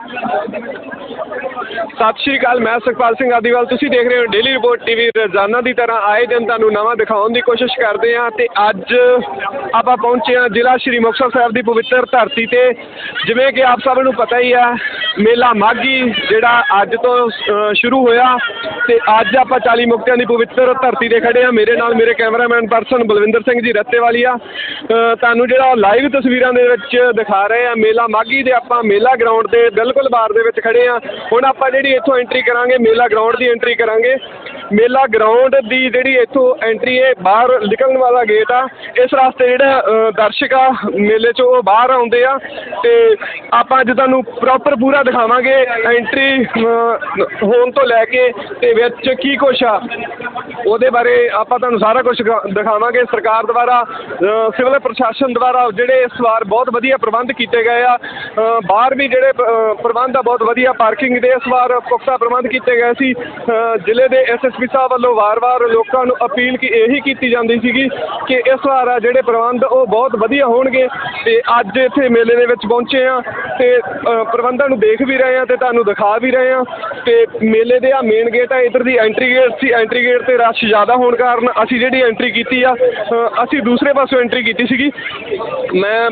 ਸਤਿ ਸ਼੍ਰੀ ਅਕਾਲ, ਮੈਂ ਸੁਖਪਾਲ ਸਿੰਘ ਆਦੀਵਾਲ। ਤੁਸੀਂ ਦੇਖ ਰਹੇ ਹੋ ਡੇਲੀ ਰਿਪੋਰਟ ਟੀਵੀ ਰੋਜ਼ਾਨਾ ਦੀ ਤਰ੍ਹਾਂ ਆਏ ਦਿਨ ਤੁਹਾਨੂੰ ਨਵਾਂ ਦਿਖਾਉਣ ਦੀ ਕੋਸ਼ਿਸ਼ ਕਰਦੇ ਹਾਂ ਅਤੇ ਅੱਜ ਆਪਾਂ ਪਹੁੰਚੇ ਹਾਂ ਜ਼ਿਲ੍ਹਾ ਸ਼੍ਰੀ ਮੁਕਤਸਰ ਸਾਹਿਬ ਦੀ ਪਵਿੱਤਰ ਧਰਤੀ ਤੇ। ਜਿਵੇਂ ਕਿ ਆਪ ਸਭ ਨੂੰ ਪਤਾ ਹੀ ਆ ਮੇਲਾ ਮਾਘੀ ਜਿਹੜਾ ਅੱਜ ਤੋਂ ਅ, ਸ਼ੁਰੂ ਹੋਇਆ ਤੇ ਅੱਜ ਆਪਾਂ 40 ਮੁਕਤਿਆਂ ਦੀ ਪਵਿੱਤਰ ਧਰਤੀ ਤੇ ਖੜੇ ਆ ਮੇਰੇ ਨਾਲ ਮੇਰੇ ਕੈਮਰਾਮੈਨ ਪਰਸਨ ਬਲਵਿੰਦਰ ਸਿੰਘ ਜੀ ਰੱਤੇ ਵਾਲੀਆ ਅ, ਤੁਹਾਨੂੰ ਜਿਹੜਾ ਲਾਈਵ ਤਸਵੀਰਾਂ ਦੇ ਵਿੱਚ ਦਿਖਾ ਰਹੇ ਆ ਮੇਲਾ ਮਾਘੀ ਦੇ ਆਪਾਂ ਮੇਲਾ ਗਰਾਊਂਡ 'ਤੇ ਬਿਲਕੁਲ ਬਾਰ ਦੇ ਵਿੱਚ ਖੜੇ ਆ। ਹੁਣ ਆਪਾਂ ਜਿਹੜੀ ਇੱਥੋਂ ਐਂਟਰੀ ਕਰਾਂਗੇ ਮੇਲਾ ਗਰਾਊਂਡ ਦੀ ਐਂਟਰੀ ਕਰਾਂਗੇ। ਮੇਲਾ ਗਰਾਊਂਡ ਦੀ ਜਿਹੜੀ ਇੱਥੋਂ ਐਂਟਰੀ ਹੈ, ਬਾਹਰ ਨਿਕਲਣ ਵਾਲਾ ਗੇਟ ਆ, ਇਸ ਰਸਤੇ ਜਿਹੜਾ ਦਰਸ਼ਕ ਆ, ਮੇਲੇ 'ਚੋਂ ਉਹ ਬਾਹਰ ਆਉਂਦੇ ਆ ਤੇ ਆਪਾਂ ਅੱਜ ਤੁਹਾਨੂੰ ਪ੍ਰੋਪਰ ਪੂਰਾ ਦਿਖਾਵਾਂਗੇ ਐਂਟਰੀ ਹੋਣ ਤੋਂ ਲੈ ਕੇ ਤੇ ਵਿੱਚ ਕੀ ਕੁਛ ਆ। ਉਹਦੇ ਬਾਰੇ ਆਪਾਂ ਤੁਹਾਨੂੰ ਸਾਰਾ ਕੁਝ ਦਿਖਾਵਾਂਗੇ। ਸਰਕਾਰ ਦੁਆਰਾ ਸਿਵਲ ਪ੍ਰਸ਼ਾਸਨ ਦੁਆਰਾ ਜਿਹੜੇ ਇਸ ਵਾਰ ਬਹੁਤ ਵਧੀਆ ਪ੍ਰਬੰਧ ਕੀਤੇ ਗਏ ਆ ਬਾਹਰ ਵੀ ਜਿਹੜੇ ਪ੍ਰਬੰਧ ਆ, ਬਹੁਤ ਵਧੀਆ ਪਾਰਕਿੰਗ ਦੇ ਇਸ ਵਾਰ ਪੁਖਤਾ ਪ੍ਰਬੰਧ ਕੀਤੇ ਗਏ ਸੀ ਜ਼ਿਲ੍ਹੇ ਦੇ ਐਸਐਸਪੀ ਸਾਹਿਬ ਵੱਲੋਂ ਵਾਰ-ਵਾਰ ਲੋਕਾਂ ਨੂੰ ਅਪੀਲ ਕੀ ਇਹੀ ਕੀਤੀ ਜਾਂਦੀ ਸੀਗੀ ਕਿ ਇਸ ਵਾਰ ਆ ਜਿਹੜੇ ਪ੍ਰਬੰਧ ਉਹ ਬਹੁਤ ਵਧੀਆ ਹੋਣਗੇ ਤੇ ਅੱਜ ਇੱਥੇ ਮੇਲੇ ਦੇ ਵਿੱਚ ਪਹੁੰਚੇ ਆ ਤੇ ਪ੍ਰਬੰਧਾਂ ਨੂੰ ਦੇਖ ਵੀ ਰਹੇ ਆ ਤੇ ਤੁਹਾਨੂੰ ਦਿਖਾ ਵੀ ਰਹੇ ਆ ਤੇ ਮੇਲੇ ਦੇ ਆ ਮੇਨ ਗੇਟ ਆ, ਇਧਰ ਦੀ ਐਂਟਰੀ ਗੇਟ ਸੀ ਐਂਟਰੀ ਗੇਟ ਤੇ ਰਸ਼ ਜ਼ਿਆਦਾ ਹੋਣ ਕਾਰਨ ਅਸੀਂ ਜਿਹੜੀ ਐਂਟਰੀ ਕੀਤੀ ਆ ਅਸੀਂ ਦੂਸਰੇ ਪਾਸੋਂ ਐਂਟਰੀ ਕੀਤੀ ਸੀਗੀ। ਮੈਂ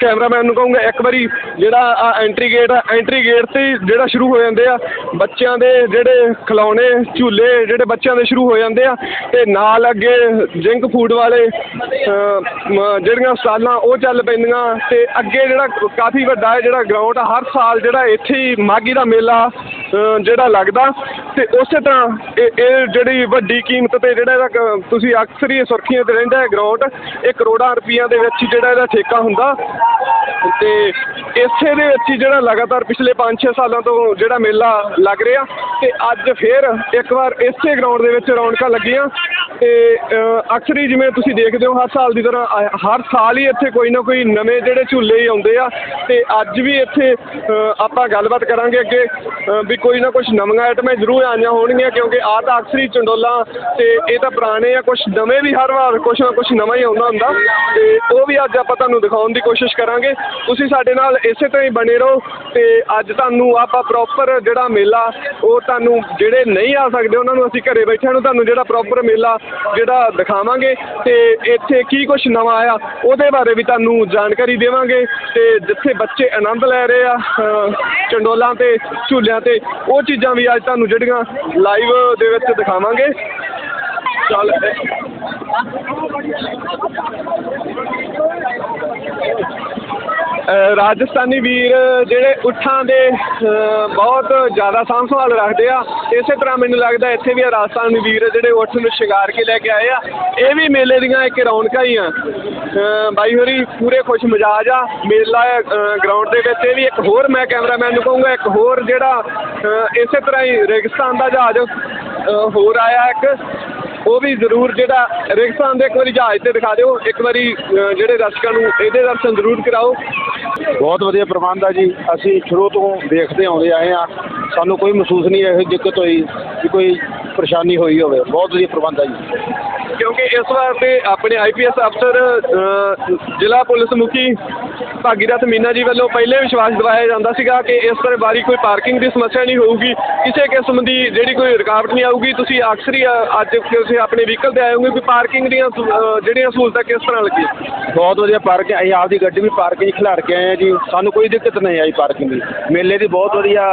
ਕੈਮਰਾਮੈਨ ਨੂੰ ਕਹੂੰਗਾ ਇੱਕ ਵਾਰੀ ਜਿਹੜਾ ਆ ਐਂਟਰੀ ਗੇਟ ਆ ਐਂਟਰੀ ਗੇਟ ਤੇ ਜਿਹੜਾ ਸ਼ੁਰੂ ਹੋ ਜਾਂਦੇ ਆ, ਬੱਚਿਆਂ ਦੇ ਜਿਹੜੇ ਖਿਲੌਣੇ, ਝੂਲੇ, ਜਿਹੜੇ ਬੱਚਿਆਂ ਦੇ ਸ਼ੁਰੂ ਹੋ ਜਾਂਦੇ ਆ ਤੇ ਨਾਲ ਅੱਗੇ ਜੰਕ ਫੂਡ ਵਾਲੇ ਜਿਹੜੀਆਂ ਸਟਾਲਾਂ ਉਹ ਚੱਲ ਪੈਂਦੀਆਂ ਤੇ ਅੱਗੇ ਜਿਹੜਾ ਕਾਫੀ ਵੱਡਾ ਹੈ ਜਿਹੜਾ ਗਰਾਊਂਡ ਹਰ ਸਾਲ ਜਿਹੜਾ ਇੱਥੇ ਹੀ ਮਾਗੀ ਦਾ ਮੇਲਾ ਜਿਹੜਾ ਲੱਗਦਾ ਤੇ ਉਸੇ ਤਰ੍ਹਾਂ ਇਹ ਇਹ ਜਿਹੜੀ ਵੱਡੀ ਕੀਮਤ ਤੇ ਜਿਹੜਾ ਇਹਦਾ ਤੁਸੀਂ ਅਕਸਰ ਹੀ ਸੁਰਖੀਆਂ ਤੇ ਰਹਿੰਦਾ ਹੈ ਗਰਾਊਂਡ ਇਹ ਕਰੋੜਾਂ ਰੁਪਈਆਂ ਦੇ ਵਿੱਚ ਜਿਹੜਾ ਇਹਦਾ ਠੇਕਾ ਹੁੰਦਾ ਤੇ ਇਸੇ ਦੇ ਵਿੱਚ ਹੀ ਜਿਹੜਾ ਲਗਾਤਾਰ ਪਿਛਲੇ 5-6 ਸਾਲਾਂ ਤੋਂ ਜਿਹੜਾ ਮੇਲਾ ਲੱਗ ਰਿਹਾ ਤੇ ਅੱਜ ਫੇਰ ਇੱਕ ਵਾਰ ਇਸੇ ਗਰਾਊਂਡ ਦੇ ਵਿੱਚ ਰੌਣਕਾਂ ਲੱਗੀਆਂ। ਤੇ ਅਕਸਰ ਹੀ ਜਿਵੇਂ ਤੁਸੀਂ ਦੇਖਦੇ ਹੋ ਹਰ ਸਾਲ ਦੀ ਤਰ੍ਹਾਂ ਅ, ਹਰ ਸਾਲ ਹੀ ਇੱਥੇ ਕੋਈ ਨਾ ਕੋਈ ਨਵੇਂ ਜਿਹੜੇ ਝੂਲੇ ਹੀ ਆਉਂਦੇ ਆ। ਤੇ ਅੱਜ ਵੀ ਇੱਥੇ ਅ, ਆਪਾਂ ਗੱਲਬਾਤ ਕਰਾਂਗੇ ਅੱਗੇ ਅ, ਵੀ ਕੋਈ ਨਾ ਕੁਝ ਨਵੀਆਂ ਆਈਟਮਾਂ ਜ਼ਰੂਰ ਆਈਆਂ ਹੋਣਗੀਆਂ ਕਿਉਂਕਿ ਆ ਤਾਂ ਅਕਸਰ ਹੀ ਚੰਡੋਲਾਂ ਤੇ ਇਹ ਤਾਂ ਪੁਰਾਣੇ ਆ ਕੁਝ ਨਵੇਂ ਵੀ ਹਰ ਵਾਰ ਕੁਝ ਨਾ ਕੁਝ ਨਵਾਂ ਹੀ ਆਉਂਦਾ ਹੁੰਦਾ। ਤੇ ਉਹ ਵੀ ਅੱਜ ਆਪਾਂ ਤੁਹਾਨੂੰ ਦਿਖਾਉਣ ਦੀ ਕੋਸ਼ਿਸ਼ ਕਰਾਂਗੇ। ਤੁਸੀਂ ਸਾਡੇ ਨਾਲ ਇਸੇ ਤਰ੍ਹਾਂ ਹੀ ਬਣੇ ਰਹੋ ਤੇ ਅੱਜ ਤੁਹਾਨੂੰ ਆਪਾਂ ਪ੍ਰੋਪਰ ਜਿਹੜਾ ਮੇਲਾ ਉਹ ਤੁਹਾਨੂੰ ਜਿਹੜੇ ਨਹੀਂ ਆ ਸਕਦੇ ਉਹਨਾਂ ਨੂੰ ਅਸੀਂ ਘਰੇ ਬੈਠਿਆਂ ਨੂੰ ਤੁਹਾਨੂੰ ਜਿਹੜਾ ਪ੍ਰੋਪਰ ਮੇਲਾ ਜਿਹੜਾ ਦਿਖਾਵਾਂਗੇ ਤੇ ਇੱਥੇ ਕੀ ਕੁਝ ਨਵਾਂ ਆਇਆ, ਉਹਦੇ ਬਾਰੇ ਵੀ ਤੁਹਾਨੂੰ ਜਾਣਕਾਰੀ ਦੇਵਾਂਗੇ ਤੇ ਜਿੱਥੇ ਬੱਚੇ ਆਨੰਦ ਲੈ ਰਹੇ ਆ ਚੰਡੋਲਾਂ ਤੇ, ਝੂਲਿਆਂ ਤੇ, ਉਹ ਚੀਜ਼ਾਂ ਵੀ ਅੱਜ ਤੁਹਾਨੂੰ ਜਿਹੜੀਆਂ ਲਾਈਵ ਦੇ ਵਿੱਚ ਦਿਖਾਵਾਂਗੇ। ਚੱਲ। ਰਾਜਸਥਾਨੀ ਵੀਰ ਜਿਹੜੇ ਉੱਠਾਂ ਦੇ ਬਹੁਤ ਜ਼ਿਆਦਾ ਸਾਂਭ ਸੰਭਾਲ ਰੱਖਦੇ ਆ। ਇਸੇ ਤਰ੍ਹਾਂ ਮੈਨੂੰ ਲੱਗਦਾ ਇੱਥੇ ਵੀ ਆ ਰਾਜਸਥਾਨੀ ਵੀਰ ਜਿਹੜੇ ਉੱਠ ਨੂੰ ਸ਼ਿੰਗਾਰ ਕੇ ਲੈ ਕੇ ਆਏ ਆ। ਇਹ ਵੀ ਮੇਲੇ ਦੀਆਂ ਇੱਕ ਰੌਣਕਾਂ ਹੀ ਆ। ਬਾਈ ਹੋਰੀ, ਪੂਰੇ ਖੁਸ਼ ਮਿਜਾਜ ਆ। ਮੇਲਾ ਗਰਾਊਂਡ ਦੇ ਵਿੱਚ ਇਹ ਵੀ ਇੱਕ ਹੋਰ ਮੈਂ ਕੈਮਰਾਮੈਨ ਨੂੰ ਕਹੂੰਗਾ, ਇੱਕ ਹੋਰ ਜਿਹੜਾ ਇਸੇ ਤਰ੍ਹਾਂ ਹੀ ਰੇਗਿਸਤਾਨ ਦਾ ਜਹਾਜ਼ ਹੋਰ ਆਇਆ ਇੱਕ। ਉਹ ਵੀ ਜ਼ਰੂਰ ਜਿਹੜਾ ਰੇਗਿਸਤਾਨ ਦੇ ਇੱਕ ਵਾਰੀ ਜਹਾਜ਼ ਤੇ ਦਿਖਾ ਦਿਓ, ਇੱਕ ਵਾਰੀ ਜਿਹੜੇ ਦਰਸ਼ਕਾਂ ਨੂੰ ਇਹਦੇ ਦਰਸ਼ਨ ਜ਼ਰੂਰ ਕਰਾਓ। ਬਹੁਤ ਵਧੀਆ ਪ੍ਰਬੰਧ ਆ ਜੀ। ਅਸੀਂ ਸ਼ੁਰੂ ਤੋਂ ਦੇਖਦੇ ਆਉਂਦੇ ਆਏ ਆ ਸਾਨੂੰ ਕੋਈ ਮਹਿਸੂਸ ਨਹੀਂ ਇਹੋ ਦਿੱਕਤ ਹੋਈ ਕਿ ਕੋਈ ਪਰੇਸ਼ਾਨੀ ਹੋਈ ਹੋਵੇ। ਬਹੁਤ ਵਧੀਆ ਪ੍ਰਬੰਧ ਆ ਜੀ। ਕਿਉਂਕਿ ਇਸ ਵਾਰ ਤੇ ਆਪਣੇ ਆਈਪੀਐਸ ਅਫਸਰ ਜ਼ਿਲ੍ਹਾ ਪੁਲਿਸ ਮੁਖੀ ਭਾਗੀਰਥ ਮੀਨਾ ਜੀ ਵੱਲੋਂ ਪਹਿਲੇ ਵਿਸ਼ਵਾਸ ਦਿਵਾਇਆ ਜਾਂਦਾ ਸੀਗਾ ਕਿ ਇਸ ਤਰ੍ਹਾਂ ਬਾਰੀ ਕੋਈ ਪਾਰਕਿੰਗ ਦੀ ਸਮੱਸਿਆ ਨਹੀਂ ਹੋਊਗੀ। ਕਿਸੇ ਕਿਸਮ ਦੀ ਜਿਹੜੀ ਕੋਈ ਰੁਕਾਵਟ ਨਹੀਂ ਆਊਗੀ। ਤੁਸੀਂ ਅਕਸਰ ਹੀ ਅੱਜ ਤੁਸੀਂ ਆਪਣੇ ਵਹੀਕਲ ਤੇ ਆਏ ਹੋਗੇ ਕੋਈ ਪਾਰਕਿੰਗ ਦੀਆਂ ਜਿਹੜੀਆਂ ਸਹੂਲਤਾਂ ਕਿਸ ਤਰ੍ਹਾਂ ਲੱਗੀਆਂ? ਬਹੁਤ ਵਧੀਆ ਪਾਰਕਿੰਗ ਅਸੀਂ ਆਪਦੀ ਗੱਡੀ ਵੀ ਪਾਰਕਿੰਗ ਖਿਲਾਰ ਕੇ ਆਏ ਆ ਜੀ। ਸਾਨੂੰ ਕੋਈ ਦਿੱਕਤ ਨਹੀਂ ਆਈ ਪਾਰਕਿੰਗ ਦੀ। ਮੇਲੇ ਦੀ ਬਹੁਤ ਵਧੀਆ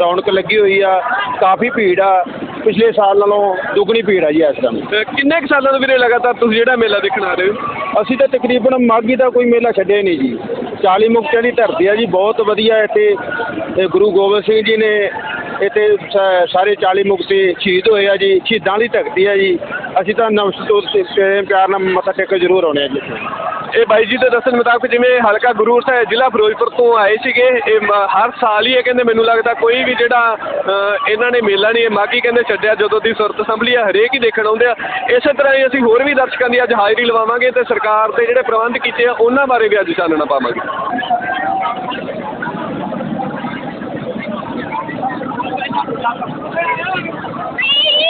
ਰੌਣਕ ਲੱਗੀ ਹੋਈ ਆ। ਕਾਫੀ ਭੀੜ ਆ। ਪਿਛਲੇ ਸਾਲ ਨਾਲੋਂ ਦੁੱਗਣੀ ਭੀੜ ਆ ਜੀ ਇਸ ਟਾਈਮ ਕਿੰਨੇ ਸਾਲਾਂ ਤੋਂ ਵੀਰੇ ਲਗਾਤਾਰ ਤੁਸੀਂ ਜਿਹੜਾ ਮੇਲਾ ਦੇਖਣ ਆ ਰਹੇ ਹੋ, ਅਸੀਂ ਤਾਂ ਤਕਰੀਬਨ ਮਾਘੀ ਦਾ ਕੋਈ ਮੇਲਾ ਛੱਡਿਆ ਹੀ ਨਹੀਂ ਜੀ। 40 ਮੁਕਤਿਆਂ ਦੀ ਧਰਤੀ ਆ ਜੀ, ਬਹੁਤ ਵਧੀਆ ਇੱਥੇ, ਇਹ ਗੁਰੂ ਗੋਬਿੰਦ ਸਿੰਘ ਜੀ ਨੇ ਇੱਥੇ ਸ- ਸਾਰੇ 40 ਮੁਕਤੇ ਸ਼ਹੀਦ ਹੋਏ ਆ ਜੀ, ਸ਼ਹੀਦਾਂ ਦੀ ਧਰਤੀ ਆ ਜੀ। ਅਸੀਂ ਤਾਂ ਨਮਸਤੋਰ ਪਿਆਰ ਨਾਲ ਮੱਥਾ ਟੇਕ ਕੇ ਜ਼ਰੂਰ ਆਉਣੇ ਆ ਜੀ ਇੱਥੇ। ਇਹ ਬਾਈ ਜੀ ਦੇ ਦੱਸਣ ਮੁਤਾਬਕ ਜਿਵੇਂ ਹਲਕਾ ਗੁਰੂ ਸਾਹਿਬ ਜ਼ਿਲ੍ਹਾ ਫਿਰੋਜ਼ਪੁਰ ਤੋਂ ਆਏ ਸੀਗੇ ਇਹ ਮ- ਹਰ ਸਾਲ ਹੀ ਇਹ ਕਹਿੰਦੇ ਮੈਨੂੰ ਲੱਗਦਾ ਕੋਈ ਵੀ ਜਿਹੜਾ ਅ, ਇਹਨਾਂ ਨੇ ਮੇਲਾ ਨਹੀਂ ਇਹ ਮਾਗੀ ਕਹਿੰਦੇ ਛੱਡਿਆ ਜਦੋਂ ਦੀ ਸੁਰਤ ਸੰਭਲੀ ਆ ਹਰੇਕ ਹੀ ਦੇਖਣ ਆਉਂਦੇ ਆ। ਇਸੇ ਤਰ੍ਹਾਂ ਹੀ ਅਸੀਂ ਹੋਰ ਵੀ ਦਰਸ਼ਕਾਂ ਦੀ ਅੱਜ ਹਾਜ਼ਰੀ ਲਵਾਵਾਂਗੇ ਤੇ ਸਰਕਾਰ ਦੇ ਜਿਹੜੇ ਪ੍ਰਬੰਧ ਕੀਤੇ ਆ ਉਹਨਾਂ ਬਾਰੇ ਵੀ ਅੱਜ ਚਾਨਣਾ ਪਾਵਾਂਗੇ।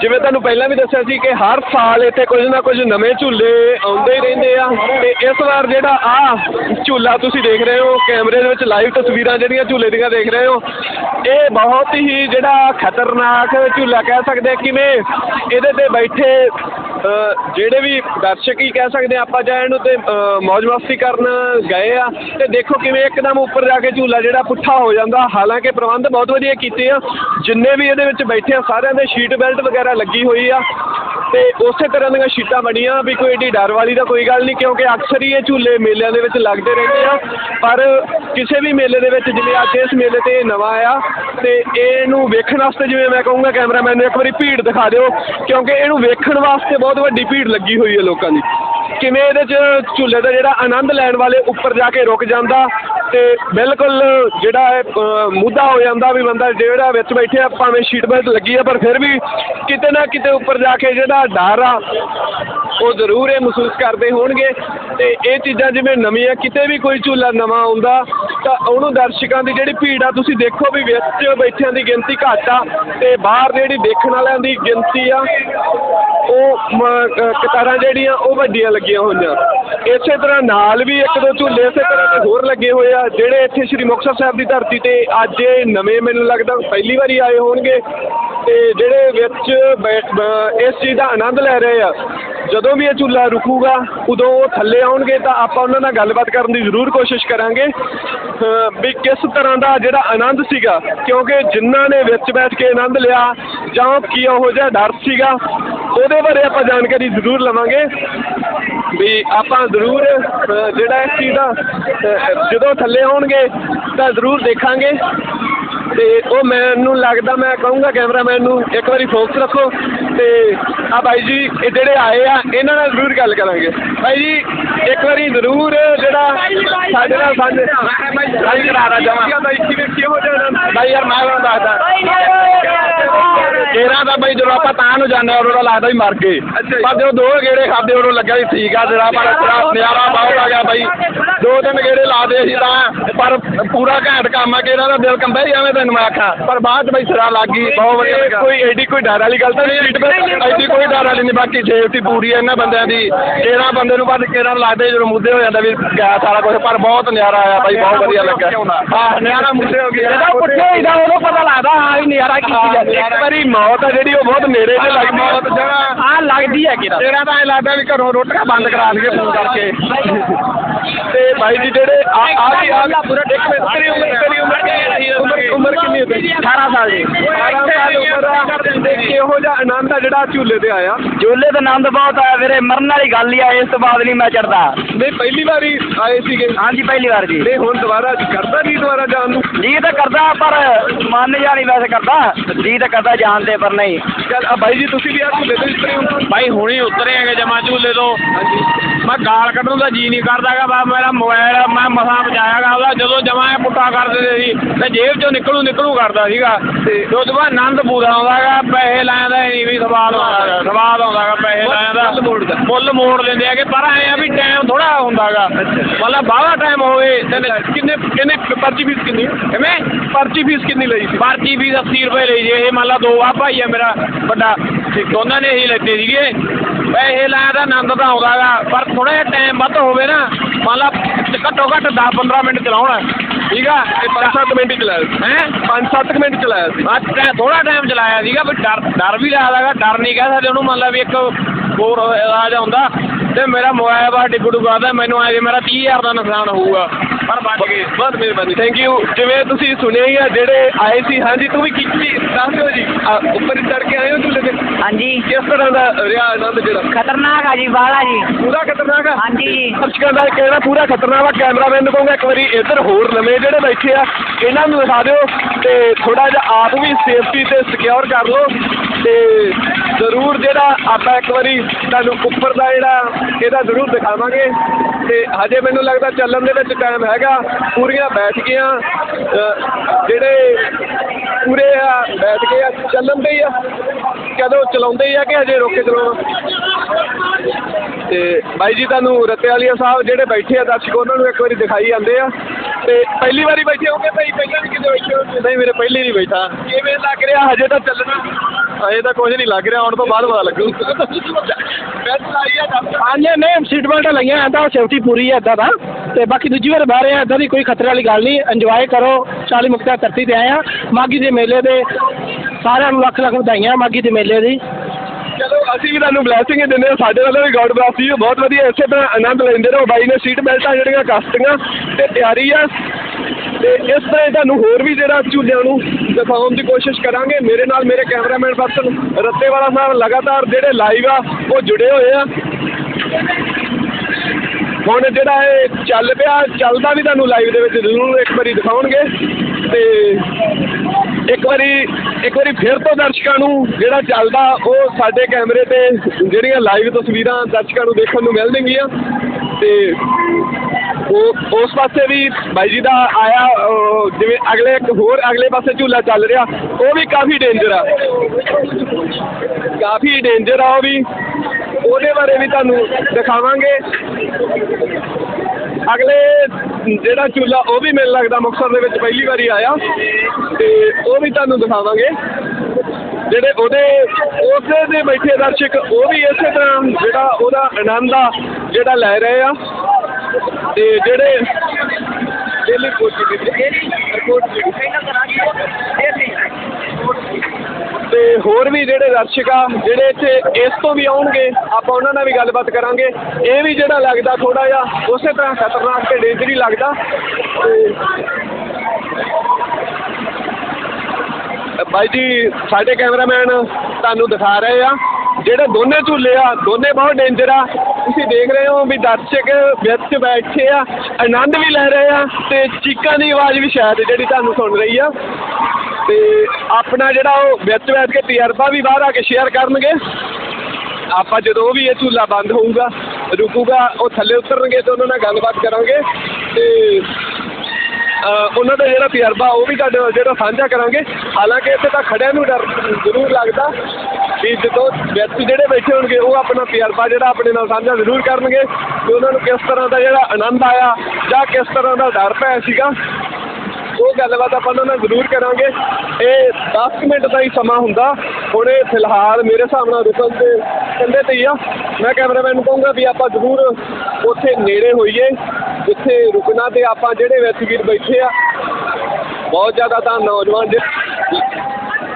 ਜਿਵੇਂ ਤੁਹਾਨੂੰ ਪਹਿਲਾਂ ਵੀ ਦੱਸਿਆ ਸੀ ਕਿ ਹਰ ਸਾਲ ਇੱਥੇ ਕੁਝ ਨਾ ਕੁਝ ਨਵੇਂ ਝੂਲੇ ਆਉਂਦੇ ਹੀ ਰਹਿੰਦੇ ਆ ਤੇ ਇਸ ਵਾਰ ਜਿਹੜਾ ਆ ਝੂਲਾ ਤੁਸੀਂ ਦੇਖ ਰਹੇ ਹੋ, ਕੈਮਰੇ ਦੇ ਵਿੱਚ ਲਾਈਵ ਤਸਵੀਰਾਂ ਜਿਹੜੀਆਂ ਝੂਲੇ ਦੀਆਂ ਦੇਖ ਰਹੇ ਹੋ, ਇਹ ਬਹੁਤ ਹੀ ਜਿਹੜਾ ਖਤਰਨਾਕ ਝੂਲਾ ਕਹਿ ਸਕਦੇ ਆ। ਕਿਵੇਂ? ਇਹਦੇ ਤੇ ਬੈਠੇ ਜਿਹੜੇ ਵੀ ਦਰਸ਼ਕ ਹੀ ਕਹਿ ਸਕਦੇ ਆ ਆਪਾਂ ਜਾਂ ਇਹਨੂੰ ਤੇ ਅ, ਮौज ਮਸਤੀ ਕਰਨ ਗਏ ਆ ਤੇ ਦੇਖੋ ਕਿਵੇਂ ਇੱਕਦਮ ਉੱਪਰ ਜਾ ਕੇ ਝੂਲਾ ਜਿਹੜਾ ਪੁੱਠਾ ਹੋ ਜਾਂਦਾ। ਹਾਲਾਂਕਿ ਪ੍ਰਬੰਧ ਬਹੁਤ ਵਧੀਆ ਕੀਤੇ ਆ। ਜਿੰਨੇ ਵੀ ਇਹਦੇ ਵਿੱਚ ਬੈਠੇ ਆ ਸਾਰਿਆਂ ਦੇ ਸ਼ੀਟ ਬੈਲਟ ਵਗੈਰਾ ਲੱਗੀ ਹੋਈ ਆ। ਤੇ ਉਸੇ ਤਰ੍ਹਾਂ ਦੀਆਂ ਸ਼ੀਟਾਂ ਬਣੀਆਂ ਵੀ ਕੋਈ ਏਡੀ ਡਰ ਵਾਲੀ ਦਾ ਕੋਈ ਗੱਲ ਨਹੀਂ, ਕਿਉਂਕਿ ਅਕਸਰ ਹੀ ਇਹ ਝੂਲੇ ਮੇਲਿਆਂ ਦੇ ਵਿੱਚ ਲੱਗਦੇ ਰਹਿੰਦੇ ਆ। ਪਰ ਕਿਸੇ ਵੀ ਮੇਲੇ ਦੇ ਵਿੱਚ, ਜਿਵੇਂ ਅੱਜ ਇਸ ਮੇਲੇ ਤੇ ਇਹ ਨਵਾਂ ਆਇਆ, ਤੇ ਇਹਨੂੰ ਵੇਖਣ ਵਾਸਤੇ ਜਿਵੇਂ ਮੈਂ ਕਹੂੰਗਾ ਕੈਮਰਾਮੈਨ ਨੂੰ ਇੱਕ ਵਾਰੀ ਭੀੜ ਦਿਖਾ ਦਿਓ, ਕਿਉਂਕਿ ਇਹਨੂੰ ਵੇਖਣ ਵਾਸਤੇ ਬਹੁਤ ਵੱਡੀ ਭੀੜ ਲੱਗੀ ਹੋਈ ਹੈ ਲੋਕਾਂ ਦੀ। ਕਿਵੇਂ ਇਹਦੇ 'ਚ ਝੂਲੇ ਦਾ ਜਿਹੜਾ ਆਨੰਦ ਲੈਣ ਵਾਲੇ ਉੱਪਰ ਜਾ ਕੇ ਰੁਕ ਜਾਂਦਾ ਤੇ ਬਿਲਕੁਲ ਜਿਹੜਾ ਹੈ ਮੁੱਦਾ ਹੋ ਜਾਂਦਾ ਵੀ ਬੰਦਾ ਜਿਹੜਾ ਵਿੱਚ ਬੈਠਿਆ ਭਾਵੇਂ ਸ਼ੀਟ ਬੈਲਟ ਲੱਗੀ ਆ, ਪਰ ਫਿਰ ਵੀ ਕਿਤੇ ਨਾ ਕਿਤੇ ਉੱਪਰ ਜਾ ਕੇ ਜਿਹੜਾ ਡਰ ਆ, ਉਹ ਜ਼ਰੂਰ ਇਹ ਮਹਿਸੂਸ ਕਰਦੇ ਹੋਣਗੇ। ਤੇ ਇਹ ਚੀਜ਼ਾਂ ਜਿਵੇਂ ਨਵੀਆਂ ਕਿਤੇ ਵੀ ਕੋਈ ਝੂਲਾ ਨਵਾਂ ਆਉਂਦਾ, ਤਾਂ ਉਹਨੂੰ ਦਰਸ਼ਕਾਂ ਦੀ ਜਿਹੜੀ ਭੀੜ ਆ, ਤੁਸੀਂ ਦੇਖੋ ਵੀ ਵਿੱਚ ਬੈਠਿਆਂ ਦੀ ਗਿਣਤੀ ਘੱਟ ਆ, ਤੇ ਬਾਹਰ ਜਿਹੜੀ ਦੇਖਣ ਵਾਲਿਆਂ ਦੀ ਗਿਣਤੀ ਆ, ਉਹ ਕਤਾਰਾਂ ਜਿਹੜੀਆਂ, ਉਹ ਵੱਡੀਆਂ ਲੱਗੀਆਂ ਹੋਈਆਂ। ਇਸੇ ਤਰ੍ਹਾਂ ਨਾਲ ਵੀ ਇੱਕ ਦੋ ਝੂਲੇ ਇਸੇ ਤਰ੍ਹਾਂ ਦੇ ਹੋਰ ਲੱਗੇ ਹੋਏ ਆ, ਜਿਹੜੇ ਇੱਥੇ ਸ੍ਰੀ ਮੁਕਤਸਰ ਸਾਹਿਬ ਦੀ ਧਰਤੀ ਤੇ ਅੱਜ ਇਹ ਨਵੇਂ ਮੈਨੂੰ ਲੱਗਦਾ ਪਹਿਲੀ ਵਾਰੀ ਆਏ ਹੋਣਗੇ ਤੇ ਜਿਹੜੇ ਵਿੱਚ ਇਸ ਚੀਜ਼ ਦਾ ਆਨੰਦ ਲੈ ਰਹੇ ਆ। ਜਦੋਂ ਵੀ ਇਹ ਝੂਲਾ ਰੁਕੂਗਾ, ਉਦੋਂ ਉਹ ਥੱਲੇ ਆਉਣਗੇ ਤਾਂ ਆਪਾਂ ਉਹਨਾਂ ਨਾਲ ਗੱਲਬਾਤ ਕਰਨ ਦੀ ਜ਼ਰੂਰ ਕੋਸ਼ਿਸ਼ ਕਰਾਂਗੇ। ਵੀ ਕਿਸ ਤਰ੍ਹਾਂ ਦਾ ਜਿਹੜਾ ਆਨੰਦ ਸੀਗਾ, ਕਿਉਂਕਿ ਜਿਨ੍ਹਾਂ ਨੇ ਵਿੱਚ ਬੈਠ ਕੇ ਆਨੰਦ ਲਿਆ, ਜਾਂ ਕੀ ਉਹੋ ਜਿਹਾ ਡਰ ਸੀਗਾ, ਉਹਦੇ ਬਾਰੇ ਆਪਾਂ ਜਾਣਕਾਰੀ ਜ਼ਰੂਰ ਲਵਾਂਗੇ। ਵੀ ਆਪਾਂ ਜ਼ਰੂਰ ਜਿਹੜਾ ਇਸ ਚੀਜ਼ ਦਾ ਜਦੋਂ ਥੱਲੇ ਆਉਣਗੇ ਤਾਂ ਜ਼ਰੂਰ ਦੇਖਾਂਗੇ। ਤੇ ਉਹ ਮੈਨੂੰ ਲੱਗਦਾ ਮੈਂ ਕਹੂੰਗਾ ਕੈਮਰਾਮੈਨ ਨੂੰ ਇੱਕ ਵਾਰੀ ਫੋਕਸ ਰੱਖੋ ਤੇ ਆ ਬਾਈ ਜੀ ਇਹ ਜਿਹੜੇ ਆਏ ਆ ਇਹਨਾਂ ਨਾਲ ਜ਼ਰੂਰ ਗੱਲ ਕਰਾਂਗੇ ਬਾਈ ਜੀ ਇੱਕ ਵਾਰੀ ਜ਼ਰੂਰ ਜਿਹੜਾ ਸਾਡੇ ਨਾਲ ਸਾਡੇ ਸਾਂਝ ਕਰਾ ਰਾ ਜਮਾ ਬਾਈ ਬਾਈ ਯਾਰ ਮੈਂ ਤੁਹਾਨੂੰ ਦੱਸਦਾ ਗੇਰਾਂ ਦਾ ਬਾਈ ਜਦੋਂ ਆਪਾਂ ਤਾਂ ਨੂੰ ਜਾਂਦੇ ਉਦੋਂ ਤਾਂ ਲੱਗਦਾ ਵੀ ਮਰ ਗਏ। ਪਰ ਜਦੋਂ ਦੋ ਗੇੜੇ ਖਾਦੇ ਉਦੋਂ ਲੱਗਾ ਵੀ ਠੀਕ ਆ ਜਰਾ ਪਰ ਤੇਰਾ ਨਿਆਰਾ ਬਹੁਤ ਆ ਗਿਆ ਬਾਈ। ਦੋ ਤਿੰਨ ਗੇੜੇ ਲਾਦੇ ਸੀ ਤਾਂ ਪਰ ਪੂਰਾ ਘੈਂਟ ਕੰਮ ਆ ਕਿ ਇਹਨਾਂ ਦਾ ਦਿਲ ਕੰਬਿਆ ਹੀ ਐਵੇਂ ਤੈਨੂੰ ਮੈਂ ਆਖਾਂ। ਪਰ ਬਾਅਦ ਚ ਬਾਈ ਸਿਰਾ ਲੱਗ ਗਈ ਬਹੁਤ ਵਧੀਆ ਲੱਗਾ। ਕੋਈ ਐਡੀ ਕੋਈ ਡਰ ਵਾਲੀ ਗੱਲ ਤਾਂ ਨਹੀਂ ਐਡੀ ਕੋਈ ਡਰ ਵਾਲੀ ਨਹੀਂ ਬਾਕੀ ਸੇਫਟੀ ਪੂਰੀ ਹੈ ਇਹਨਾਂ ਬੰਦਿਆਂ ਦੀ। ਕਿਹੜਾ ਬੰਦੇ ਨੂੰ ਵੱਧ ਕਿਹੜਾ ਲੱਗਦਾ ਜਦੋਂ ਮੁੱਦੇ ਹੋ ਜਾਂਦਾ ਵੀ ਗਿਆ ਸਾਰਾ ਕੁਝ ਪਰ ਬਹੁਤ ਨਿਆਰਾ ਆਇਆ ਬਾਈ ਬਹੁਤ ਵਧੀਆ ਲੱਗਾ। ਹਾਂ ਨਿਆਰਾ ਮੁੱਦੇ ਹੋ ਗਿਆ। ਜਦੋਂ ਪੁੱਠੇ ਹੋਈਦਾ ਉਦੋਂ ਪਤਾ ਲੱਗਦਾ ਹਾਂ ਵੀ ਨਿਆਰਾ ਕੀ ਚੀਜ਼ ਹੈ। ਇੱਕ ਵਾਰੀ ਮੌਤ ਆ ਜਿਹੜੀ ਉਹ ਬਹੁਤ ਨੇੜੇ ਤੇ ਲੱਗਦੀ ਮੌਤ ਜਗ੍ਹਾ ਹਾਂ ਲੱਗਦੀ ਹੈ ਕਿਰਾ ਤੇਰਾ ਤਾਂ ਐ ਲੱਗਦਾ ਵੀ ਘਰੋਂ ਰੋਟੀਆਂ ਬੰਦ ਕਰਾ ਦਈਏ ਫੋਨ ਕਰਕੇ। ਤੇ ਭਾਈ ਜੀ ਜਿਹੜੇ ਆ ਆ ਵੀ ਆ ਪੂਰਾ ਇੱਕ ਮਿੰਟ ਤੇਰੀ ਉਮਰ ਤੇਰੀ ਉਮਰ ਕਿੰਨੀ ਹੈ? ਉਮਰ ਉਮਰ ਕਿੰਨੀ ਹੈ ਤੇਰੀ? 18 ਸਾਲ ਜੀ 18 ਸਾਲ ਉਮਰ ਆ। ਤੇ ਕਿਹੋ ਜਿਹਾ ਆਨੰਦ ਆ ਜਿਹੜਾ ਝੂਲੇ ਤੇ ਆਇਆ। ਝੂਲੇ ਦਾ ਆਨੰਦ ਬਹੁਤ ਆਇਆ ਵੀਰੇ ਮਰਨ ਵਾਲੀ ਗੱਲ ਹੀ ਆ ਇਸ ਤੋਂ ਬਾਅਦ ਨਹੀਂ ਮੈਂ ਚੜਦਾ। ਨਹੀਂ ਪਹਿਲੀ ਵਾਰੀ ਆਏ ਸੀਗੇ। ਹਾਂਜੀ ਪਹਿਲੀ ਵਾਰ ਜੀ। ਨਹੀਂ ਹੁਣ ਦੁਬਾਰਾ ਕਰਦਾ ਨਹੀਂ ਦੁਬਾਰਾ ਜਾਣ ਨੂੰ? ਜੀ ਤਾਂ ਕਰਦਾ ਪਰ ਮਨ ਜਾਣੀ ਵੈਸੇ ਕਰਦਾ ਜੀ ਤਾਂ ਕਰਦਾ ਜਾਣ ਤੇ ਪਰ ਨਹੀਂ। ਚੱਲ ਆ ਬਾਈ ਜੀ ਤੁਸੀਂ ਵੀ ਆ ਝੂਲੇ ਤੇ ਉਤਰੇ ਹੋ। ਭਾਈ ਹੁਣੇ ਉਤਰੇ ਹੈਗੇ ਜਮਾ ਝੂਲੇ ਤੋਂ। ਮੈਂ ਗਾਲ ਕੱਢਣ ਦਾ ਜੀ ਨਹੀਂ ਕਰਦਾਗਾ ਬਾ ਮੇਰਾ ਮੋਬਾਈਲ ਮੈਂ ਮਸਾਂ ਬਚਾਇਆਗਾ ਉਹਦਾ। ਜਦੋਂ ਜਮਾ ਇਹ ਪੁੱਠਾ ਕਰ ਦਿੰਦੇ ਸੀ ਤੇ ਜੇਬ ਚੋਂ ਨਿਕਲੂ ਨਿਕਲੂ ਕਰਦਾ ਸੀਗਾ। ਤੇ ਉਸ ਤੋਂ ਬਾਅਦ ਆਨੰਦ ਪੂਰਾ ਆਉਂਦਾਗਾ ਪੈਸੇ ਲੈਣ ਦਾ ਨਹੀਂ ਵੀ ਸਵਾਦ ਆਉਂਦਾਗਾ ਸਵਾਦ ਆਉਂਦਾਗਾ ਪੈਸੇ ਲੈਣ ਦਾ। ਮੁੱਲ ਮੋੜ ਲੈਂਦੇ ਹੈਗੇ ਪਰ ਐ ਆ ਵੀ ਟਾਈਮ ਥੋੜਾ ਹੁੰਦਾਗਾ ਮਤਲਬ ਬਾਹਲਾ ਟਾਈਮ ਹੋਵੇ ਤੇ ਕਿੰਨੇ ਕਿੰਨੇ ਪਰਚੀ ਫੀਸ ਕਿੰਨੀ ਹੈ? ਕਿਵੇਂ? ਪਰਚੀ ਫੀਸ ਕਿੰਨੀ ਲਈ ਸੀ? ਪਰਚੀ ਫੀਸ 80 ਰੁਪਏ ਲਈ ਜੇ ਇਹ ਮੰਨ ਲਾ ਦੋ ਆ ਭਾਈ ਆ ਮੇਰਾ ਵੱਡਾ ਤੇ ਦੋਨਾਂ ਨੇ ਹੀ ਲੈਤੇ ਸੀਗੇ। ਪੈਸੇ ਲਾਇਆ ਤਾਂ ਆਨੰਦ ਤਾਂ ਆਉਂਦਾਗਾ ਪਰ ਥੋੜਾ ਜਿਹਾ ਟਾਈਮ ਵੱਧ ਹੋਵੇ ਨਾ ਮੰਨ ਲਾ ਘੱਟੋ ਘੱਟ 10 15 ਮਿੰਟ ਚਲਾਉਣਾ ਠੀਕ ਆ? ਇਹ 5-7 ਮਿੰਟ ਹੀ ਚਲਾਇਆ ਹੈ? 5-7 ਮਿੰਟ ਚਲਾਇਆ ਸੀ। ਟੈ- ਥੋੜਾ ਟਾਈਮ ਚਲਾਇਆ ਸੀਗਾ ਵੀ ਡਰ ਡਰ ਵੀ ਲੱਗਦਾਗਾ ਡਰ ਨਹੀਂ ਕਹਿ ਸਕਦੇ ਉਹਨੂੰ ਮੰਨ ਲਾ ਵੀ ਇੱਕ ਹੋਰ ਰਾਜ ਆਉਂਦਾ ਤੇ ਮੇਰਾ ਮੋਬਾਈਲ ਬਾ ਡਿੱਗੂ ਡੁੱਗਾ ਕਰਦਾ ਮੈਨੂੰ ਜੇ ਮੇਰਾ 30000 ਦਾ ਨੁਕਸਾਨ ਹੋਊਗਾ। ਪਰ ਬਚ ਗਏ। ਬਹੁਤ ਮਿਹਰਬਾਨੀ। ਥੈਂਕ ਯੂ ਜਿਵੇਂ ਤੁਸੀਂ ਸੁਣਿਆ ਹੀ ਆ ਜਿਹੜੇ ਆਏ ਸੀ ਹਾਂਜੀ ਤੂੰ ਵੀ ਕੀਤੀ ਦੱਸ ਦਿਓ ਜੀ? ਆ, ਉੱਪਰ ਚੜ ਕੇ ਆਏ ਹੋ ਝੂਲੇ ਤੇ? ਹਾਂਜੀ। ਕਿਸ ਤਰ੍ਹਾਂ ਦਾ ਰਿਹਾ ਆਨੰਦ ਜਿਹੜਾ? ਖਤਰਨਾਕ ਆ ਜੀ ਬਾਲਾ ਜੀ। ਪੂਰਾ ਖਤਰਨਾਕ ਆ? ਹਾਂਜੀ। ਦਰਸ਼ਕਾਂ ਦਾ ਕਹਿਣਾ ਪੂਰਾ ਖਤਰਨਾਕ ਆ। ਕੈਮਰਾਮੈਨ ਨੂੰ ਕਹੂੰਗਾ ਇੱਕ ਵਾਰੀ ਇੱਧਰ ਹੋਰ ਨਵੇਂ ਜਿਹੜੇ ਬੈਠੇ ਆ ਇਹਨਾਂ ਨੂੰ ਦਿਖਾ ਦਿਓ ਤੇ ਥੋੜਾ ਜਿਹਾ ਆਪ ਵੀ ਸੇਫਟੀ ਤੇ ਸਿਕਿਉਰ ਕਰ ਲਓ ਤੇ ਜ਼ਰੂਰ ਜਿਹੜਾ ਆਪਾਂ ਇੱਕ ਵਾਰੀ ਤੁਹਾਨੂੰ ਉੱਪਰ ਦਾ ਜਿਹੜਾ ਇਹਦਾ ਜ਼ਰੂਰ ਦਿਖਾਵਾਂਗੇ ਤੇ ਹਜੇ ਮੈਨੂੰ ਲੱਗਦਾ ਚੱਲਣ ਦੇ ਵਿੱਚ ਟਾਈਮ ਹੈਗਾ। ਪੂਰੀਆਂ ਬੈਠ ਗਈਆਂ ਜਿਹੜੇ ਪੂਰੇ ਆ, ਬੈਠ ਗਏ ਆ, ਚੱਲਣ ਦੇ ਆ। ਕਦੋਂ ਚਲਾਉਂਦੇ ਹੀ ਆ ਕਿ ਹਜੇ ਰੋਕੇ ਚਲਾਉਣਾ? ਤੇ ਬਾਈ ਜੀ, ਤੁਹਾਨੂੰ ਰੱਤੇ ਵਾਲੀਆ ਸਾਹਿਬ ਜਿਹੜੇ ਬੈਠੇ ਆ, ਦਰਸ਼ਕ ਉਹਨਾਂ ਨੂੰ ਇੱਕ ਵਾਰੀ ਦਿਖਾਈ ਜਾਂਦੇ ਆ। ਤੇ ਪਹਿਲੀ ਵਾਰੀ ਬੈਠੇ ਹੋਗੇ ਭਾਈ, ਪਹਿਲਾਂ ਵੀ ਕਿਤੇ ਬੈਠੇ ਹੋ ਨਹੀਂ, ਮੇਰੇ ਪਹਿਲੀ ਨਹੀਂ ਬੈਠਾ। ਕਿਵੇਂ ਲੱਗ ਰਿਹਾ? ਹਜੇ ਤਾਂ ਚੱਲਣਾ। ਅਜੇ ਤਾਂ ਕੁਝ ਨਹੀਂ ਲੱਗ ਰਿਹਾ ਆਉਣ ਤੋਂ ਬਾਅਦ ਪਤਾ ਲੱਗੂ। ਹਾਂਜੀ ਨਹੀਂ ਸੀਟ ਬੈਲਟ ਲਈਆਂ ਐਦਾਂ ਸੇਫਟੀ ਪੂਰੀ ਹੈ ਐਦਾਂ ਦਾ ਤੇ ਬਾਕੀ ਦੂਜੀ ਵਾਰ ਬਾਹਰ ਆ ਐਦਾਂ ਦੀ ਕੋਈ ਖਤਰੇ ਵਾਲੀ ਗੱਲ ਨਹੀਂ। ਇੰਜੋਏ ਕਰੋ 40 ਮੁਕਤਾ ਧਰਤੀ ਤੇ ਆਏ ਆ ਮਾਗੀ ਦੇ ਮੇਲੇ ਦੇ ਸਾਰਿਆਂ ਨੂੰ ਲੱਖ ਲੱਖ ਵਧਾਈਆਂ ਮਾਗੀ ਦੇ ਮੇਲੇ ਦੀ। ਚਲੋ ਅਸੀਂ ਵੀ ਤੁਹਾਨੂੰ ਬਲੇਸਿੰਗ ਦਿੰਦੇ ਹਾਂ ਸਾਡੇ ਵੱਲੋਂ ਵੀ ਗੋਡ ਬਲੈਸ ਯੂ ਬਹੁਤ ਵਧੀਆ ਇਸੇ ਤਰ੍ਹਾਂ ਆਨੰਦ ਲੈਂਦੇ ਰਹੋ। ਬਾਈ ਨੇ ਸੀਟ ਬੈਲਟਾਂ ਜਿਹੜੀਆਂ ਕਸਤੀਆਂ ਤੇ ਤਿਆਰੀ ਆ। ਤੇ ਇਸ ਤਰ੍ਹਾਂ ਹੀ ਤੁਹਾਨੂੰ ਹੋਰ ਵੀ ਜਿਹੜਾ ਝੂਲਿਆਂ ਨੂੰ ਦਿਖਾਉਣ ਦੀ ਕੋਸ਼ਿਸ਼ ਕਰਾਂਗੇ। ਮੇਰੇ ਨਾਲ ਮੇਰੇ ਕੈਮਰਾਮੈਨ ਪਰਸਨ ਰੱਤੇਵਾਲਾ ਸਾਹਿਬ ਲਗਾਤਾਰ ਜਿਹੜੇ ਲਾਈਵ ਆ, ਉਹ ਜੁੜੇ ਹੋਏ ਆ। ਹੁਣ ਜਿਹੜਾ ਇਹ ਚੱਲ ਪਿਆ, ਚੱਲਦਾ ਵੀ ਤੁਹਾਨੂੰ ਲਾਈਵ ਦੇ ਵਿੱਚ ਜ਼ਰੂਰ ਇੱਕ ਵਾਰੀ ਦਿਖਾਉਣਗੇ। ਤੇ ਇੱਕ ਵਾਰੀ ਇੱਕ ਵਾਰੀ ਫਿਰ ਤੋਂ ਦਰਸ਼ਕਾਂ ਨੂੰ ਜਿਹੜਾ ਚੱਲਦਾ, ਉਹ ਸਾਡੇ ਕੈਮਰੇ ਤੇ ਜਿਹੜੀਆਂ ਲਾਈਵ ਤਸਵੀਰਾਂ ਦਰਸ਼ਕਾਂ ਨੂੰ ਦੇਖਣ ਨੂੰ ਮਿਲਣਗੀਆਂ। ਤੇ ਉਹ ਉਸ ਪਾਸੇ ਵੀ ਬਾਈ ਜੀ ਦਾ ਆਇਆ ਜਿਵੇਂ ਅਗਲੇ ਇੱਕ ਹੋਰ ਅਗਲੇ ਪਾਸੇ ਝੂਲਾ ਚੱਲ ਰਿਹਾ, ਉਹ ਵੀ ਕਾਫੀ ਡੇਂਜਰ ਆ। ਕਾਫੀ ਡੇਂਜਰ ਆ ਉਹ ਵੀ। ਉਹਦੇ ਬਾਰੇ ਵੀ ਤੁਹਾਨੂੰ ਦਿਖਾਵਾਂਗੇ। ਅਗਲੇ ਜਿਹੜਾ ਝੂਲਾ ਉਹ ਵੀ ਮੈਨੂੰ ਲੱਗਦਾ ਮੁਕਤਸਰ ਦੇ ਵਿੱਚ ਪਹਿਲੀ ਵਾਰੀ ਆਇਆ, ਤੇ ਉਹ ਵੀ ਤੁਹਾਨੂੰ ਦਿਖਾਵਾਂਗੇ। ਜਿਹੜੇ ਉਹਦੇ, ਉਸੇ ਦੇ ਬੈਠੇ ਦਰਸ਼ਕ, ਉਹ ਵੀ ਇਸੇ ਤਰ੍ਹਾਂ ਜਿਹੜਾ ਉਹਦਾ ਆਨੰਦ ਆ, ਜਿਹੜਾ ਲੈ ਰਹੇ ਆ। ਤੇ ਜਿਹੜੇ ਡੇਲੀ ਕੋਚਿੰਗ ਤੇ ਹੋਰ ਵੀ ਜਿਹੜੇ ਦਰਸ਼ਕ ਆ ਜਿਹੜੇ ਇੱਥੇ ਇਸ ਤੋਂ ਵੀ ਆਉਣਗੇ, ਆਪਾਂ ਉਹਨਾਂ ਨਾਲ ਵੀ ਗੱਲਬਾਤ ਕਰਾਂਗੇ। ਇਹ ਵੀ ਜਿਹੜਾ ਲੱਗਦਾ ਥੋੜਾ ਜਿਹਾ, ਉਸੇ ਤਰ੍ਹਾਂ ਖਤਰਨਾਕ ਤੇ ਡੇਂਜਰ ਹੀ ਲੱਗਦਾ। ਤੇ ਬਾਈ ਜੀ, ਸਾਡੇ ਕੈਮਰਾਮੈਨ ਤੁਹਾਨੂੰ ਦਿਖਾ ਰਹੇ ਆ। ਜਿਹੜੇ ਦੋਨੇ ਝੂਲੇ ਆ, ਦੋਨੇ ਬਹੁਤ ਡੇਂਜਰ ਆ। ਤੁਸੀਂ ਦੇਖ ਰਹੇ ਹੋ ਵੀ ਦਰਸ਼ਕ ਵਿੱਚ ਬੈਠੇ ਆ, ਆਨੰਦ ਵੀ ਲੈ ਰਹੇ ਆ ਤੇ ਚੀਕਾਂ ਦੀ ਆਵਾਜ਼ ਵੀ ਸ਼ਾਇਦ ਜਿਹੜੀ ਤੁਹਾਨੂੰ ਸੁਣ ਰਹੀ ਆ। ਤੇ ਆਪਣਾ ਜਿਹੜਾ ਉਹ ਵਿੱਚ ਬੈਠ ਕੇ ਤਜਰਬਾ ਵੀ ਬਾਹਰ ਆ ਕੇ ਸ਼ੇਅਰ ਕਰਨਗੇ। ਆਪਾਂ ਜਦੋਂ ਵੀ ਇਹ ਝੂਲਾ ਬੰਦ ਹੋਊਗਾ, ਰੁਕੂਗਾ, ਉਹ ਥੱਲੇ ਉਤਰਨਗੇ ਤੇ ਉਹਨਾਂ ਨਾਲ ਗੱਲਬਾਤ ਕਰਾਂਗੇ। ਤੇ ਉਹਨਾਂ ਦਾ ਜਿਹੜਾ ਤਜਰਬਾ ਉਹ ਵੀ ਤੁਹਾਡੇ ਨਾਲ ਜਿਹੜਾ ਸਾਂਝਾ ਕਰਾਂਗੇ। ਹਾਲਾਂਕਿ ਇੱਥੇ ਤਾਂ ਖੜਿਆਂ ਨੂੰ ਡਰ ਜ਼ਰੂਰ ਲੱਗਦਾ। ਵੀ ਜਦੋਂ ਵਿਅਕਤੀ ਜਿਹੜੇ ਬੈਠੇ ਹੋਣਗੇ, ਉਹ ਆਪਣਾ ਤਜਰਬਾ ਜਿਹੜਾ ਆਪਣੇ ਨਾਲ ਸਾਂਝਾ ਜ਼ਰੂਰ ਕਰਨਗੇ ਕਿ ਉਹਨਾਂ ਨੂੰ ਕਿਸ ਤਰ੍ਹਾਂ ਦਾ ਜਿਹੜਾ ਆਨੰਦ ਆਇਆ ਜਾਂ ਕਿਸ ਤਰ੍ਹਾਂ ਦਾ ਡਰ ਪਿਆ ਸੀਗਾ, ਉਹ ਗੱਲਬਾਤ ਆਪਾਂ ਉਹਨਾਂ ਨਾਲ ਜ਼ਰੂਰ ਕਰਾਂਗੇ। ਇਹ 10 ਮਿੰਟ ਦਾ ਹੀ ਸਮਾਂ ਹੁੰਦਾ। ਹੁਣ ਇਹ ਫਿਲਹਾਲ ਮੇਰੇ ਹਿਸਾਬ ਨਾਲ ਰੁਕਣ ਦੇ ਕੰਢੇ ਤੇ ਹੀ ਆ। ਮੈਂ ਕੈਮਰਾਮੈਨ ਨੂੰ ਕਹੂੰਗਾ ਵੀ ਆਪਾਂ ਜ਼ਰੂਰ ਉੱਥੇ ਨੇੜੇ ਹੋਈਏ, ਜਿੱਥੇ ਰੁਕਣਾ ਤੇ ਆਪਾਂ ਜਿਹੜੇ ਵਿਅਕਤੀ ਵੀਰ ਬੈਠੇ ਆ, ਬਹੁਤ ਜ਼ਿਆਦਾ ਤਾਂ ਨੌਜਵਾਨ ਜਿ-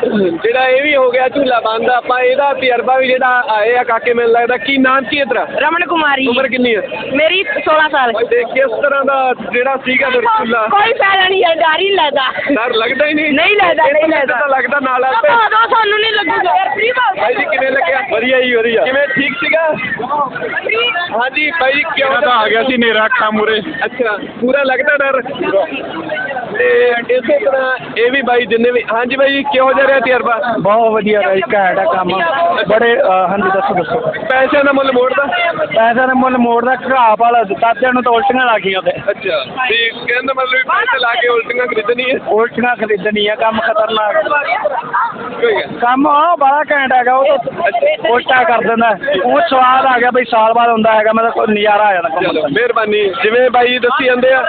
ਜਿਹੜਾ ਇਹ ਵੀ ਹੋ ਗਿਆ ਝੂਲਾ ਬੰਦ ਆਪਾਂ ਇਹਦਾ ਤਜਰਬਾ ਵੀ ਜਿਹੜਾ ਆਏ ਆ ਕਾਕੇ ਮੈਨੂੰ ਲੱਗਦਾ ਕੀ ਨਾਮ ਕੀ ਹੈ ਤੇਰਾ? ਰਮਨ ਕੁਮਾਰੀ। ਉਮਰ ਕਿੰਨੀ ਹੈ? ਮੇਰੀ 16 ਸਾਲ। ਤੇ ਕਿਸ ਤਰ੍ਹਾਂ ਦਾ ਜਿਹੜਾ ਸੀਗਾ ਫਿਰ ਝੂਲਾ। ਕੋਈ ਫਾਇਦਾ ਨਹੀਂ ਹੈ ਡਰ ਹੀ ਨੀ ਲੱਗਦਾ। ਡਰ ਲੱਗਦਾ ਹੀ ਨਹੀਂ? ਨਹੀਂ ਲੱਗਦਾ, ਨਹੀਂ ਲੱਗਦਾ। ਤਾਂ ਲੱਗਦਾ ਨਾਲ ਆ ਦੋ ਦੋ ਸਾਨੂੰ ਨਹੀਂ ਲੱਗੂਗਾ। ਭਾਈ ਜੀ ਕਿਵੇਂ ਲੱਗਿਆ? ਵਧੀਆ ਜੀ ਵਧੀਆ। ਕਿਵੇਂ ਠੀਕ ਸੀਗਾ? ਹਾਂਜੀ ਭਾਈ ਜੀ ਕਿਉਂ ਤਾਂ ਆ ਗਿਆ ਸੀ ਨੇਰਾ ਅੱਖਾਂ ਮੂਰੇ ਅੱਛਾ ਪੂਰਾ ਲੱਗਦਾ ਡਰ? ਤੇ ਇਸੇ ਤਰ੍ਹਾਂ ਇਹ ਵੀ ਬਾਈ ਜਿੰਨੇ ਵੀ ਹਾਂਜੀ ਬਾਈ ਜੀ ਕਿਹੋ ਜਿਹਾ ਰਿਹਾ ਤਜਰਬਾ? ਬਹੁਤ ਵਧੀਆ ਰਹੀ ਘੈਂਟ ਆ ਕੰਮ। ਬੜੇ ਅਹ, ਹਾਂਜੀ ਦੱਸੋ ਦੱਸੋ। ਪੈਸਿਆਂ ਦਾ ਮੁੱਲ ਮੋੜਦਾ? ਪੈਸੇ ਦਾ ਮੁੱਲ ਮੋੜਦਾ ਘਾਹ ਵਾਲਾ ਤਾਤਿਆਂ ਨੂੰ ਤਾਂ ਉਲਟੀਆਂ ਲੱਗ ਗਈਆਂ ਉਹਦੇ ਅੱਛਾ ਤੇ ਕਹਿੰਦਾ ਮਤਲਬ ਵੀ ਪੈਸੇ ਲਾ ਕੇ ਉਲਟੀਆਂ ਖਰੀਦਣੀ ਹੈ? ਉਲਟੀਆਂ ਖਰੀਦਣੀ ਆ ਕੰਮ ਖਤਰਨਾਕ। ਕੋਈ ਗੱਲ ਕੰਮ ਆ ਬੜਾ ਘੈਂਟ ਹੈਗਾ ਉਹ ਤਾਂ ਉਲਟਾ ਕਰ ਦਿੰਦਾ। ਉਹ ਸਵਾਦ ਆ ਗਿਆ ਬਈ ਸਾਲ ਬਾਅਦ ਹੁੰਦਾ ਹੈਗਾ ਮਤਲਬ ਕੋਈ ਨਜ਼ਾਰਾ ਆ ਜਾਂਦਾ ਕੰਮ ਚਲੋ ਦਾ। ਮਿਹਰਬਾਨੀ। ਜਿਵੇਂ ਬਾਈ ਦੱਸੀ ਜਾਂਦੇ ਆ।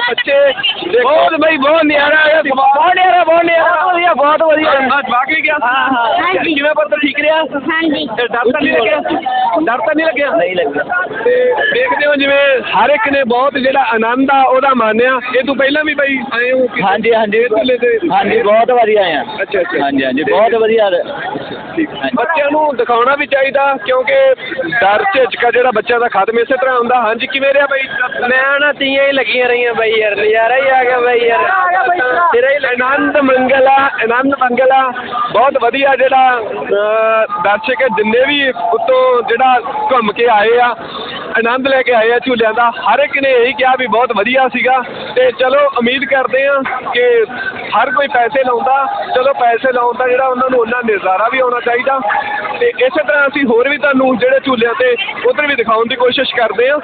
ਬੱਚੇ ਬਹੁਤ ਬਈ ਬਹੁਤ ਨਿਆਰਾ ਹੈ ਬਹੁਤ ਨਿਆਰਾ ਬਹੁਤ ਨਿਆਰਾ ਵਧੀਆ ਬਹੁਤ ਵਧੀਆ ਵਾਕਈ ਗਿਆ ਹਾਂ ਹਾਂ। ਕਿਵੇਂ ਪਤਾ ਠੀਕ ਰਿਹਾ ਹਾਂਜੀ ਡਰ ਤਾਂ ਨਹੀਂ ਲੱਗਿਆ ਡਰ ਤਾਂ ਨਹੀਂ ਲੱਗਿਆ ਨਹੀਂ ਲੱਗਿਆ ਤੇ ਦੇਖਦੇ ਹੋ ਜਿਵੇਂ ਹਰ ਇੱਕ ਨੇ ਬਹੁਤ ਜਿਹੜਾ ਆਨੰਦ ਆ ਉਹਦਾ ਮਾਨਿਆ ਇਹ ਤੋਂ ਪਹਿਲਾਂ ਵੀ ਬਈ ਆਏ ਹੋ ਹਾਂਜੀ। ਹਾਂਜੀ ਹਾਂਜੀ ਬਹੁਤ ਵਧੀਆ ਆ। ਅੱਛਾ ਅੱਛਾ। ਹਾਂਜੀ ਹਾਂਜੀ ਬਹੁਤ ਵਧੀਆ। ਠੀਕ। ਬੱਚਿਆਂ ਨੂੰ ਦਿਖਾਉਣਾ ਵੀ ਚਾਹੀਦਾ ਕਿਉਂਕਿ ਡਰ ਝਿਜਕਾ ਜਿਹੜਾ ਬੱਚਿਆਂ ਦਾ ਖਤਮ ਇਸੇ ਤਰ੍ਹਾਂ ਹੁੰਦਾ। ਹਾਂਜੀ ਕਿਵੇਂ ਰਿਹਾ ਬਈ? ਮੈਂ ਨਾ ਤੀਆਂ ਹੀ ਲੱਗੀਆਂ ਰਹੀਆਂ ਬਈ ਯਾਰ ਨਜ਼ਾਰਾ ਹੀ ਆ ਗਿਆ ਬਈ ਯਾਰ। ਤੇਰਾ ਹੀ ਆਨੰਦ ਮੰਗਲਾ ਆਨੰਦ ਮੰਗਲਾ ਬਹੁਤ ਵਧੀਆ ਜਿਹੜਾ ਅਹ, ਦਰਸ਼ਕ ਜਿੰਨੇ ਵੀ ਉੱਤੋਂ ਜਿਹੜਾ ਘੁੰਮ ਕੇ ਆਏ ਆ ਆਨੰਦ ਲੈ ਕੇ ਆਏ ਆ ਝੂਲਿਆਂ ਦਾ ਹਰ ਇੱਕ ਨੇ ਇਹੀ ਕਿਹਾ ਵੀ ਬਹੁਤ ਵਧੀਆ ਸੀਗਾ। ਤੇ ਚਲੋ ਉਮੀਦ ਕਰਦੇ ਆ ਕਿ ਹਰ ਕੋਈ ਪੈਸੇ ਲਾਉਂਦਾ ਚਲੋ ਪੈਸੇ ਲਾਉਣ ਦਾ ਜਿਹੜਾ ਉਹਨਾਂ ਨੂੰ ਉਹਨਾਂ ਨਜ਼ਾਰਾ ਵੀ ਆਉਣਾ ਚਾਹੀਦਾ। ਤੇ ਇਸੇ ਤਰ੍ਹਾਂ ਅਸੀਂ ਹੋਰ ਵੀ ਤੁਹਾਨੂੰ ਜਿਹੜੇ ਝੂਲਿਆਂ ਤੇ ਉਧਰ ਵੀ ਦਿਖਾਉਣ ਦੀ ਕੋਸ਼ਿਸ਼ ਕਰਦੇ ਆ